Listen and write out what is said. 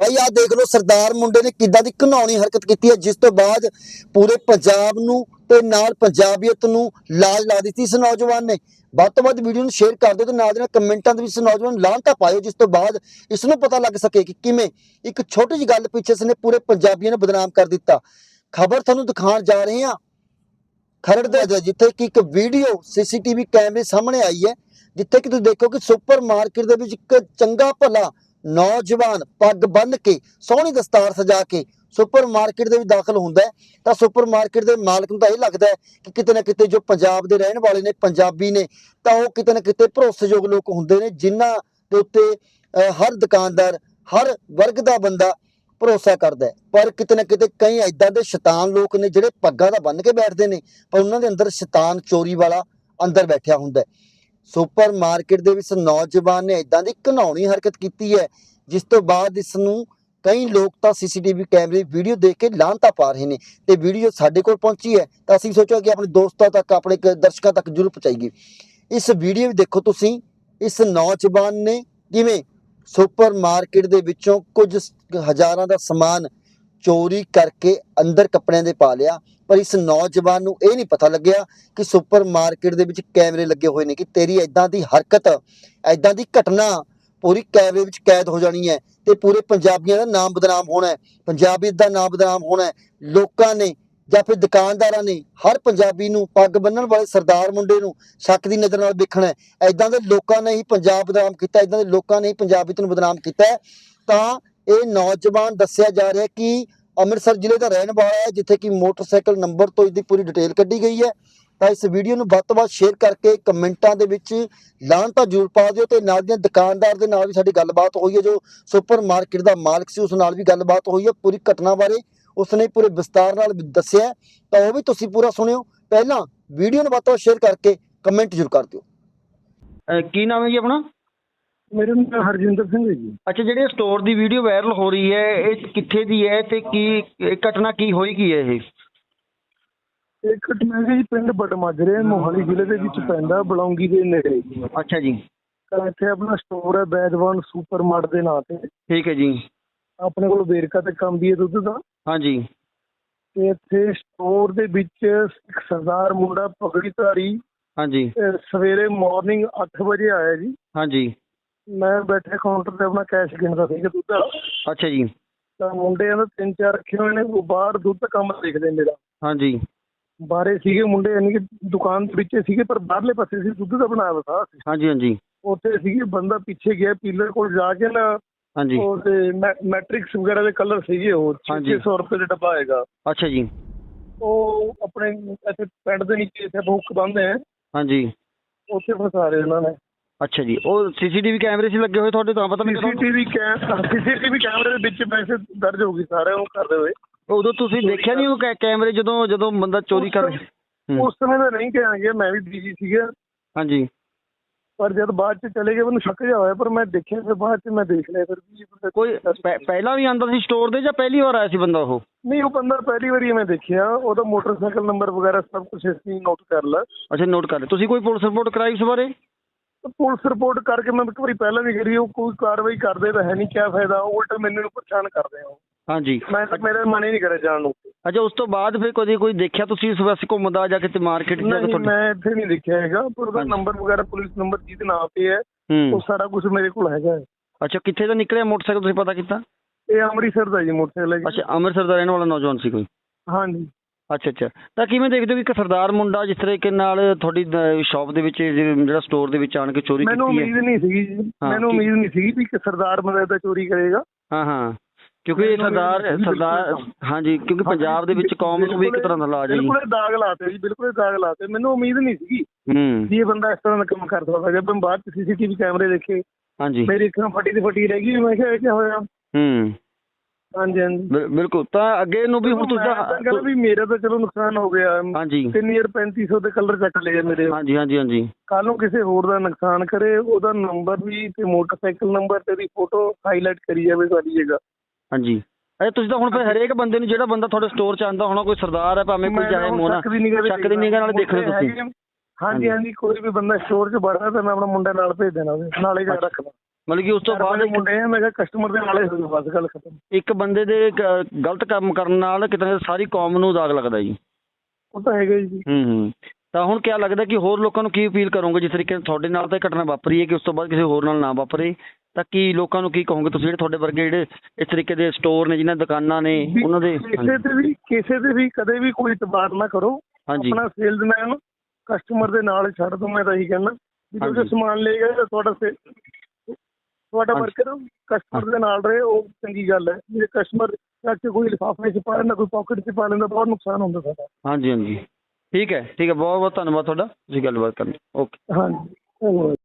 ਭਾਈ ਆਹ ਦੇਖ ਲਓ ਸਰਦਾਰ ਮੁੰਡੇ ਨੇ ਕਿੱਦਾਂ ਦੀ ਘਿਨਾਉਣੀ ਹਰਕਤ ਕੀਤੀ ਹੈ, ਜਿਸ ਤੋਂ ਬਾਅਦ ਪੂਰੇ ਪੰਜਾਬ ਨੂੰ ਤੇ ਨਾਲ ਪੰਜਾਬੀਅਤ ਨੂੰ ਲਾਜ ਲਾ ਦਿੱਤੀ ਇਸ ਨੌਜਵਾਨ ਨੇ। ਵੱਧ ਤੋਂ ਵੱਧ ਵੀਡੀਓ ਨੂੰ ਸ਼ੇਅਰ ਕਰ ਦਿਓ ਤੇ ਨਾਲ ਦੇ ਨਾਲ ਕਮੈਂਟਾਂ ਦੇ ਵਿੱਚ ਇਸ ਨੌਜਵਾਨ ਨੂੰ ਪਾਇਓ, ਜਿਸ ਤੋਂ ਬਾਅਦ ਇਸ ਨੂੰ ਪਤਾ ਲੱਗ ਸਕੇ ਕਿ ਕਿਵੇਂ ਇੱਕ ਛੋਟੀ ਜਿਹੀ ਗੱਲ ਪਿੱਛੇ ਇਸਨੇ ਪੂਰੇ ਪੰਜਾਬੀਆਂ ਨੂੰ ਬਦਨਾਮ ਕਰ ਦਿੱਤਾ। ਖਬਰ ਤੁਹਾਨੂੰ ਦਿਖਾਉਣ ਜਾ ਰਹੇ ਹਾਂ। ਖਰੜ ਦੇ ਜਿੱਥੇ ਕਿ ਇੱਕ ਵੀਡੀਓ ਸੀਸੀਟੀਵੀ ਕੈਮਰੇ ਸਾਹਮਣੇ ਆਈ ਹੈ, ਜਿੱਥੇ ਕਿ ਤੁਸੀਂ ਦੇਖੋ ਕਿ ਸੁਪਰ ਮਾਰਕੀਟ ਦੇ ਵਿੱਚ ਇੱਕ ਚੰਗਾ ਭਲਾ ਨੌਜਵਾਨ ਪੱਗ ਬੰਨ੍ਹ ਕੇ, ਸੋਹਣੀ ਦਸਤਾਰ ਸਜਾ ਕੇ ਸੁਪਰ ਦੇ ਵਿੱਚ ਦਾਖਲ ਹੁੰਦਾ ਤਾਂ ਸੁਪਰ ਦੇ ਮਾਲਕ ਨੂੰ ਤਾਂ ਇਹ ਲੱਗਦਾ ਕਿ ਕਿਤੇ ਨਾ ਕਿਤੇ ਜੋ ਪੰਜਾਬ ਦੇ ਰਹਿਣ ਵਾਲੇ ਨੇ, ਪੰਜਾਬੀ ਨੇ, ਤਾਂ ਉਹ ਕਿਤੇ ਨਾ ਕਿਤੇ ਭਰੋਸੇਯੋਗ ਲੋਕ ਹੁੰਦੇ ਨੇ, ਜਿਨ੍ਹਾਂ ਦੇ ਉੱਤੇ ਹਰ ਦੁਕਾਨਦਾਰ, ਹਰ ਵਰਗ ਦਾ ਬੰਦਾ ਭਰੋਸਾ ਕਰਦਾ ਹੈ। ਪਰ ਕਿਤੇ ਨਾ ਕਿਤੇ ਕਈ ਐਦਾਂ ਦੇ ਸ਼ੈਤਾਨ ਲੋਕ ਨੇ ਜਿਹੜੇ ਪੱਗਾਂ ਦਾ ਬੰਨ ਕੇ ਬੈਠਦੇ ਨੇ, ਪਰ ਉਹਨਾਂ ਦੇ ਅੰਦਰ ਸ਼ੈਤਾਨ ਚੋਰੀ ਵਾਲਾ ਅੰਦਰ ਬੈਠਿਆ ਹੁੰਦਾ ਸੁਪਰ ਮਾਰਕੀਟ ਦੇ ਵਿੱਚ ਨੌਜਵਾਨ ਨੇ ਇਦਾਂ ਦੀ ਘਿਨਾਉਣੀ ਹਰਕਤ ਕੀਤੀ ਹੈ, ਜਿਸ ਤੋਂ ਬਾਅਦ ਇਸ ਨੂੰ ਕਈ ਲੋਕ ਤਾਂ ਸੀਸੀਟੀਵੀ ਕੈਮਰੇ ਵੀਡੀਓ ਦੇਖ ਕੇ ਲਾਂਤਾ ਪਾ ਰਹੇ ਨੇ ਤੇ ਵੀਡੀਓ ਸਾਡੇ ਕੋਲ ਪਹੁੰਚੀ ਹੈ, ਤਾਂ ਅਸੀਂ ਸੋਚਿਆ ਕਿ ਆਪਣੇ ਦੋਸਤਾਂ ਤੱਕ, ਆਪਣੇ ਕ- ਦਰਸ਼ਕਾਂ ਤੱਕ ਜ਼ਰੂਰ ਪਹੁੰਚਾਈਏ। ਇਸ ਵੀਡੀਓ ਵਿੱਚ ਦੇਖੋ ਤੁਸੀਂ, ਇਸ ਨੌਜਵਾਨ ਨੇ ਕਿਵੇਂ ਸੁਪਰ ਮਾਰਕੀਟ ਦੇ ਵਿੱਚੋਂ ਕੁਝ ਹਜ਼ਾਰਾਂ ਦਾ ਸਮਾਨ ਚੋਰੀ ਕਰਕੇ ਅੰਦਰ ਕੱਪੜਿਆਂ ਦੇ ਪਾ ਲਿਆ, ਪਰ ਇਸ ਨੌਜਵਾਨ ਨੂੰ ਇਹ ਨਹੀਂ ਪਤਾ ਲੱਗਿਆ ਕਿ ਸੁਪਰ ਮਾਰਕੀਟ ਦੇ ਵਿੱਚ ਕੈਮਰੇ ਲੱਗੇ ਹੋਏ ਨੇ ਕਿ ਤੇਰੀ ਐਦਾਂ ਦੀ ਹਰਕਤ ਐਦਾਂ ਦੀ ਘਟਨਾ ਪੂਰੀ ਕੈਮਰੇ ਵਿੱਚ ਕੈਦ ਹੋ ਜਾਣੀ ਹੈ ਤੇ ਪੂਰੇ ਪੰਜਾਬੀਆਂ ਦਾ ਨਾਮ ਬਦਨਾਮ ਹੋਣਾ ਹੈ, ਪੰਜਾਬੀ ਦਾ ਨਾਮ ਬਦਨਾਮ ਹੋਣਾ ਹੈ, ਲੋਕਾਂ ਨੇ ਜਾਂ ਫਿਰ ਦੁਕਾਨਦਾਰਾਂ ਨੇ ਹਰ ਪੰਜਾਬੀ ਨੂੰ ਪੱਗ ਬੰਨਣ ਵਾਲੇ ਸਰਦਾਰ ਮੁੰਡੇ ਨੂੰ ਸ਼ੱਕ ਦੀ ਨਜ਼ਰ ਨਾਲ ਵੇਖਣਾ ਹੈ ਐਦਾਂ ਦੇ ਲੋਕਾਂ ਨੇ ਹੀ ਪੰਜਾਬ ਬਦਨਾਮ ਕੀਤਾ ਐਦਾਂ ਦੇ ਲੋਕਾਂ ਨੇ ਹੀ ਪੰਜਾਬੀਅਤ ਨੂੰ ਬਦਨਾਮ ਕੀਤਾ ਹੈ, ਤਾਂ ਇਹ ਨੌਜਵਾਨ ਦੱਸਿਆ ਜਾ ਰਿਹਾ ਕਿ ਅੰਮ੍ਰਿਤਸਰ ਜ਼ਿਲ੍ਹੇ ਦਾ ਰਹਿਣ ਵਾਲਾ ਹੈ, ਜਿੱਥੇ ਕਿ ਮੋਟਰਸਾਈਕਲ ਨੰਬਰ ਤੋਂ ਇਸਦੀ ਪੂਰੀ ਡਿਟੇਲ ਕੱਢੀ ਗਈ ਹੈ। ਤਾਂ ਇਸ ਵੀਡੀਓ ਨੂੰ ਵੱਧ ਤੋਂ ਵੱਧ ਸ਼ੇਅਰ ਕਰਕੇ ਕਮੈਂਟਾਂ ਦੇ ਵਿੱਚ ਲਾਹਨਤਾ ਜ਼ਰੂਰ ਪਾ ਦਿਓ ਤੇ ਨਾਲ ਦੀਆਂ ਦੁਕਾਨਦਾਰ ਦੇ ਨਾਲ ਵੀ ਸਾਡੀ ਗੱਲਬਾਤ ਹੋਈ ਹੈ, ਜੋ ਸੁਪਰ ਮਾਰਕੀਟ ਦਾ ਮਾਲਕ ਸੀ, ਉਸ ਨਾਲ ਵੀ ਗੱਲਬਾਤ ਹੋਈ ਹੈ ਪੂਰੀ ਘਟਨਾ ਬਾਰੇ। ਉਸਨੇ ਪੂਰੇ ਵਿਸਤਾਰ ਨਾਲ ਦੱਸਿਆ ਤਾਂ ਉਹ ਵੀ ਤੁਸੀਂ ਪੂਰਾ ਸੁਣਿਓ। ਪਹਿਲਾਂ ਵੀਡੀਓ ਨੂੰ ਵੱਧ ਤੋਂ ਵੱਧ ਸ਼ੇਅਰ ਕਰਕੇ ਕਮੈਂਟ ਜ਼ਰੂਰ ਕਰ ਦਿਓ। ਕੀ ਨਾਮ ਹੈ ਜੀ ਆਪਣਾ? ਮੇਰਾ ਨਾਮ ਹਰਜਿੰਦਰ ਸਿੰਘ ਹੈ ਜੀ। ਅੱਛਾ ਜਿਹੜੀ ਸਟੋਰ ਦੀ ਵੀਡੀਓ ਵਾਇਰਲ ਹੋ ਰਹੀ ਹੈ ਇਹ ਕਿੱਥੇ ਦੀ ਹੈ ਤੇ ਕੀ ਇਹ ਘਟਨਾ ਕੀ ਹੋਈ ਕੀ ਹੈ ਇਹ? ਇਹ ਘਟਨਾ ਜੀ ਪਿੰਡ ਬਟਮਾਜਰੇ ਮੋਹਾਲੀ ਜ਼ਿਲ੍ਹੇ ਦੇ ਵਿੱਚ ਪੈਂਦਾ ਬਲੌਂਗੀ ਦੇ ਨੇੜੇ। ਅੱਛਾ ਜੀ। ਤਾਂ ਇੱਥੇ ਆਪਣਾ ਸਟੋਰ ਹੈ ਬੈਦਵਾਨ ਸੁਪਰ ਮਾਰਟ ਦੇ ਨਾਂ ਤੇ। ਠੀਕ ਹੈ ਜੀ। ਆਪਣੇ ਕੋਲ ਵੇਰਕਾ ਤੇ ਕੰਬੀ ਹੈ ਦੁੱਧ ਦਾ। ਹਾਂਜੀ। ਤੇ ਇੱਥੇ ਸਟੋਰ ਦੇ ਵਿੱਚ ਇੱਕ ਸਰਦਾਰ ਮੁੰਡਾ ਪਗੜੀ ਧਾਰੀ ਹਾਂਜੀ। ਅਹ ਸਵੇਰੇ ਮਾਰਨਿੰਗ 8 ਵਜੇ ਆਇਆ ਜੀ। ਹਾਂਜੀ। ਮੈਂ ਬੈਠੇ ਕਾਊਂਟਰ ਤੇ ਆਪਣਾ ਕੈਸ਼ ਗਿਣਦਾ ਸੀਗਾ ਦੁੱਧ ਵਾਲਾ। ਅੱਛਾ ਜੀ। ਤਾਂ ਮੁੰਡਿਆਂ ਦਾ ਤਿੰਨ ਚਾਰ ਰੱਖੇ ਹੋਏ ਨੇ ਉਹ ਬਾਹਰ ਦੁੱਧ ਦਾ ਕੰਮ ਦੇਖਦੇ ਮੇਰਾ। ਹਾਂਜੀ। ਬਾਰੇ ਸੀਗੇ ਮੁੰਡੇ ਯਾਨੀ ਕਿ ਦੁਕਾਨ ਦੇ ਵਿੱਚ ਸੀਗੇ ਪਰ ਬਾਹਰਲੇ ਪਾਸੇ ਸੀ ਦੁੱਧ ਦਾ ਬਣਾਇਆ ਹੋਇਆ ਸੀ। ਹਾਂਜੀ ਹਾਂਜੀ। ਉੱਥੇ ਸੀਗੇ ਬੰਦਾ ਪਿੱਛੇ ਗਿਆ ਪੀਲਰ ਕੋਲ ਜਾ ਕੇ ਨਾ ਹਾਂਜੀ। ਉਹ ਤੇ ਮੈ- ਮੈਟ੍ਰਿਕਸ ਵਗੈਰਾ ਦੇ ਕਲਰ ਸੀਗੇ ਉਹ ਹਾਂਜੀ। 600 ਰੁਪਏ ਦਾ ਡੱਬਾ ਹੈਗਾ। ਅੱਛਾ ਜੀ। ਉਹ ਆਪਣੇ ਇੱਥੇ ਪੈਂਟ ਦੇ ਨੀਚੇ ਇੱਥੇ ਬੁੱਕ ਬੰਦੇ ਹੈ ਹਾਂਜੀ। ਉੱਥੇ ਫਸਾ ਰਹੇ ਉਹਨਾਂ ਨੇ। ਅੱਛਾ ਜੀ ਉਹ ਸੀਸੀਟੀਵੀ ਕੈਮਰੇ ਸੀ ਲੱਗੇ ਹੋਏ ਤੁਹਾਡੇ ਤਾਂ ਪਤਾ ਨਹੀਂ ਸੀਸੀਟੀਵੀ ਸੀਸੀਟੀਵੀ ਕੈਮਰੇ ਦੇ ਵਿੱਚ ਮੈਸੇਜ ਦਰਜ ਹੋ ਗਈ ਸਾਰੇ ਉਹ ਕਰਦੇ ਹੋਏ। ਉਦੋਂ ਤੁਸੀਂ ਦੇਖਿਆ ਨਹੀਂ ਉਹ ਕੈਮਰੇ ਜਦੋਂ ਜਦੋਂ ਬੰਦਾ ਚੋਰੀ ਕਰ। ਉਸ ਸਮੇਂ ਤਾਂ ਨਹੀਂ ਕਿਹਾ ਗਿਆ ਮੈਂ ਵੀ ਬਿਜ਼ੀ ਸੀਗਾ। ਹਾਂਜੀ। ਪਰ ਜਦ ਬਾਅਦ ਚ ਚਲੇ ਗਏ ਮੈਨੂੰ ਸ਼ੱਕ ਜਿਹਾ ਹੋਇਆ ਪਰ ਮੈਂ ਦੇਖਿਆ ਫਿਰ ਬਾਅਦ ਚ ਮੈਂ ਦੇਖ ਲਿਆ ਫਿਰ ਵੀ ਕੋਈ ਪਹਿ- ਪਹਿਲਾਂ ਵੀ ਆਂਦਾ ਸੀ ਸਟੋਰ ਦੇ ਜਾਂ ਪਹਿਲੀ ਵਾਰ ਆਇਆ ਸੀ ਬੰਦਾ ਉਹ? ਨਹੀਂ ਉਹ ਬੰਦਾ ਪਹਿਲੀ ਵਾਰੀ ਮੈਂ ਦੇਖਿਆ ਉਹਦਾ ਮੋਟਰਸਾਈਕਲ ਨੰਬਰ ਵਗੈਰਾ ਸਭ ਕੁਝ ਅਸੀਂ ਨੋਟ ਕਰ ਲਿਆ। ਅੱਛਾ ਨੋਟ ਕਰ ਲਿਆ। ਤੁਸੀਂ ਕੋਈ ਪੁਲਿਸ ਰਿਪੋਰਟ ਕਰਾਈ ਉਸ ਬਾਰੇ? ਪੁਲਿਸ ਰਿਪੋਰਟ ਕਰਕੇ ਮੈਂ ਇੱਕ ਵਾਰੀ ਪਹਿਲਾਂ ਵੀ ਕਰੀ ਉਹ ਕੋਈ ਕਾਰਵਾਈ ਕਰਦੇ ਤਾਂ ਹੈ ਨਹੀਂ ਕਿਆ ਫਾਇਦਾ ਉਲਟਾ ਮੈਨੂੰ ਨੂੰ ਪਰੇਸ਼ਾਨ ਕਰਦੇ ਆ ਉਹ। ਹਾਂਜੀ ਮੈਂ ਤਾਂ ਮੇਰਾ ਮਨ ਹੀ ਨਹੀਂ ਕਰਿਆ ਜਾਣ ਨੂੰ ਅੱਛਾ ਉਸ ਤੋਂ ਬਾਅਦ ਫਿਰ ਕਦੇ ਕੋਈ ਦੇਖਿਆ ਤੁਸੀਂ ਇਸ ਵਾਸਤੇ ਘੁੰਮਦਾ ਜਾਂ ਕਿਤੇ ਮਾਰਕੀਟ ਜਾ ਕੇ ਨਹੀਂ ਤੁਹਾਡੇ ਮੈਂ ਇੱਥੇ ਨਹੀਂ ਦੇਖਿਆ ਹੈਗਾ ਪਰ ਉਹਦਾ। ਨੰਬਰ ਵਗੈਰਾ ਪੁਲਿਸ ਨੰਬਰ ਜਿਹਦੇ ਨਾਮ ਤੇ ਹੈ ਉਹ ਹੂੰ ਸਾਰਾ ਕੁਝ ਮੇਰੇ ਕੋਲ ਹੈਗਾ ਹੈ। ਅੱਛਾ ਕਿੱਥੇ ਦਾ ਨਿਕਲਿਆ ਮੋਟਰਸਾਈਕਲ ਤੁਸੀਂ ਪਤਾ ਕੀਤਾ ਇਹ ਅੰਮ੍ਰਿਤਸਰ ਦਾ ਜੀ ਮੋਟਰਸਾਈਕਲ ਹੈ। ਅੱਛਾ ਅੰਮ੍ਰਿਤਸਰ ਦਾ ਰਹਿਣ ਵਾਲਾ ਨੌਜਵਾਨ ਸੀ ਕੋਈ ਹਾਂਜੀ ਅੱਛਾ ਅੱਛਾ। ਤਾਂ ਕਿਵੇਂ ਦੇਖਦੇ ਹੋ ਕਿ ਇੱਕ ਸਰਦਾਰ ਮੁੰਡਾ ਜਿਸ ਤਰੀਕੇ ਨਾਲ ਤੁਹਾਡੀ ਸ਼ਾਪ ਦੇ ਵਿੱਚ ਜਿਹੜਾ ਸਟੋਰ ਦੇ ਵਿੱਚ ਆਣ ਕੇ ਚੋਰੀ ਮੈਨੂੰ ਕੀਤੀ ਉਮੀਦ ਹੈ ਨਹੀਂ ਸੀਗੀ ਜੀ। ਹਾਂ, ਮੈਨੂੰ ਉਮੀਦ ਨਹੀਂ ਸੀਗੀ ਵੀ ਕਿ ਸਰਦਾਰ ਬੰਦਾ ਏਦਾਂ ਚੋਰੀ ਕਰੇਗਾ। ਹਾਂ ਹਾਂ। ਕਿਉਂਕਿ ਇਹ ਮੈਨੂੰ ਸਰਦਾਰ ਸਰਦਾਰ ਹਾਂਜੀ ਕਿਉਂਕਿ ਪੰਜਾਬ ਦੇ ਵਿੱਚ ਕੌਮ ਨੂੰ ਵੀ ਇੱਕ ਤਰ੍ਹਾਂ ਦਾ ਲਾਜ ਹੈ ਬਿਲਕੁਲ ਦਾਗ ਲਾਤੇ ਜੀ ਬਿਲਕੁਲ ਦਾਗ ਲਾਤੇ। ਮੈਨੂੰ ਉਮੀਦ ਨਹੀਂ ਸੀਗੀ ਹੂੰ। ਵੀ ਇਹ ਬੰਦਾ ਇਸ ਤਰ੍ਹਾਂ ਦਾ ਕੰਮ ਕਰ ਸਕਦਾ। ਜਦ ਮੈਂ ਬਾਅਦ ਚ ਸੀਸੀਟੀਵੀ ਕੈਮਰੇ ਦੇਖੇ ਹਾਂਜੀ। ਮੇਰੀ ਅੱਖਾਂ ਫਟੀ ਤੇ ਫਟੀ ਰਹਿ ਗਈ ਮੈਂ ਕਿਹਾ ਇਹ ਕੀ ਹੋਇਆ? ਹੂੰ। ਹਾਂਜੀ ਹਾਂਜੀ। ਬਿਲ- ਬਿਲਕੁਲ ਤਾਂ ਅੱਗੇ ਨੂੰ ਵੀ ਹੁਣ ਮੈਂ ਤਾਂ ਕਹਿੰਦਾ ਤੁਸੀਂ ਵੀ ਮੇਰਾ ਤਾਂ ਚਲੋ ਨੁਕਸਾਨ ਹੋ ਗਿਆ। ਹਾਂਜੀ। ਤਿੰਨ ਹਜ਼ਾਰ 3500 ਦੇ ਕਲਰ ਚੱਕ ਲਏ ਮੇਰੇ। ਹਾਂਜੀ ਹਾਂਜੀ ਹਾਂਜੀ। ਕੱਲ ਨੂੰ ਕਿਸੇ ਹੋਰ ਦਾ ਨੁਕਸਾਨ ਕਰੇ ਉਹਦਾ ਨੰਬਰ ਵੀ ਤੇ ਮੋਟਰਸਾਈਕਲ ਨੰਬਰ ਤੇ ਦੀ ਫੋਟੋ ਹਾਈਲਾਈਟ ਕਰੀ ਜਾਵੇ ਸਾਰੀ ਜਗ੍ਹਾ। ਹਾਂਜੀ। ਅਰੇ ਤੁਸੀਂ ਤਾਂ ਹੁਣ ਫਿਰ ਹਰੇਕ ਬੰਦੇ ਨੂੰ ਜਿਹੜਾ ਬੰਦਾ ਤੁਹਾਡੇ ਸਟੋਰ 'ਚ ਆਂਦਾ ਹੋਣਾ ਕੋਈ ਸਰਦਾਰ ਹੈ ਭਾਵੇਂ ਕੋਈ ਚਾਹੇ ਮੋਨਾ ਸ਼ੱਕ ਦੀ ਨਿਗਾਹ ਨਾਲ ਦੇਖਣਾ ਤੁਸੀਂ। ਹਾਂਜੀ ਹਾਂਜੀ। ਕੋਈ ਵੀ ਬੰਦਾ ਸਟੋਰ 'ਚ ਵੜਦਾ ਤਾਂ ਮੈਂ ਆਪਣਾ ਮੁੰਡਾ ਨਾਲ ਭੇਜ ਦੇਣਾ ਉਹਦੇ। ਨਾਲੇ ਜਾ ਰੱਖਣਾ ਮਤਲਬ ਕਿ ਉਸ ਤੋਂ ਬਾਅਦ ਇੱਕ- ਮੁੰਡੇ ਆ ਮੈਂ ਕਿਹਾ ਕਸਟਮਰ ਦੇ ਨਾਲੇ ਹੋ ਜਾਊ ਬਸ ਗੱਲ ਖਤਮ। ਇੱਕ ਬੰਦੇ ਦੇ ਗ- ਗਲਤ ਕੰਮ ਕਰਨ ਨਾਲ ਕਿਤੇ ਸਾਰੀ ਕੌਮ ਨੂੰ ਦਾਗ ਲੱਗਦਾ ਜੀ। ਉਹ ਤਾਂ ਹੈਗਾ ਹੀ ਜੀ। ਹੂੰ ਹੂੰ। ਤਾਂ ਹੁਣ ਕੀ ਲੱਗਦਾ ਕਿ ਹੋਰ ਲੋਕਾਂ ਨੂੰ ਕੀ ਅਪੀਲ ਕਰੋਗੇ ਜਿਸ ਤਰੀਕੇ ਨਾਲ ਤੁਹਾਡੇ ਨਾਲ ਤਾਂ ਇਹ ਘਟਨਾ ਵਾਪਰੀ ਹੈ ਕਿ ਉਸ ਤੋਂ ਬਾਅਦ ਕਿਸੇ ਹੋਰ ਨਾਲ ਨਾ ਵਾਪਰੇ? ਤਾਂ ਕੀ ਲੋਕਾਂ ਨੂੰ ਕੀ ਕਹੋਗੇ ਤੁਸੀਂ ਜਿਹੜੇ ਤੁਹਾਡੇ ਵਰਗੇ ਜਿਹੜੇ ਇਸ ਤਰੀਕੇ ਦੇ ਸਟੋਰ ਨੇ ਜਿਨ੍ਹਾਂ ਦੁਕਾਨਾਂ ਨੇ ਵੀ ਉਹਨਾਂ ਦੇ ਕਿਸੇ ਤੇ ਵੀ ਕਿਸੇ ਤੇ ਵੀ ਕਦੇ ਵੀ ਕੋਈ ਇਤਬਾਰ ਨਾ ਕਰੋ। ਹਾਂਜੀ। ਆਪਣਾ ਸੇਲਜ਼ਮੈਨ ਕਸਟਮਰ ਦੇ ਨਾਲ ਛੱਡ ਦੋ ਮੈਂ ਤਾਂ ਇਹੀ ਕਹਿਣਾ। ਵੀ ਹਾਂਜੀ। ਤੁਸੀਂ ਸਮਾਨ ਲੈ ਗਏ ਤਾਂ ਤੁਹਾਡਾ ਸੇ- ਤੁਹਾਡਾ। ਵਰਕਰ ਕਸਟਮਰ ਦੇ ਨਾਲ ਰਹੇ ਉਹ ਚੰਗੀ ਗੱਲ ਹੈ। ਜੇ ਕਸਟਮਰ ਕੇ ਕੋਈ ਲਿਫਾਫੇ 'ਚ ਪਾ ਲੈਂਦਾ ਕੋਈ ਪਾਕਟ 'ਚ ਪਾ ਲੈਂਦਾ ਬਹੁਤ ਨੁਕਸਾਨ ਹੁੰਦਾ ਸਾਡਾ। ਹਾਂਜੀ ਹਾਂਜੀ। ਠੀਕ ਹੈ ਠੀਕ ਹੈ। ਬਹੁਤ ਬਹੁਤ ਧੰਨਵਾਦ ਤੁਹਾਡਾ। ਤੁਸੀਂ ਗੱਲਬਾਤ ਕਰਨ। ਓਕੇ ਹਾਂਜੀ ਧੰਨਵਾਦ।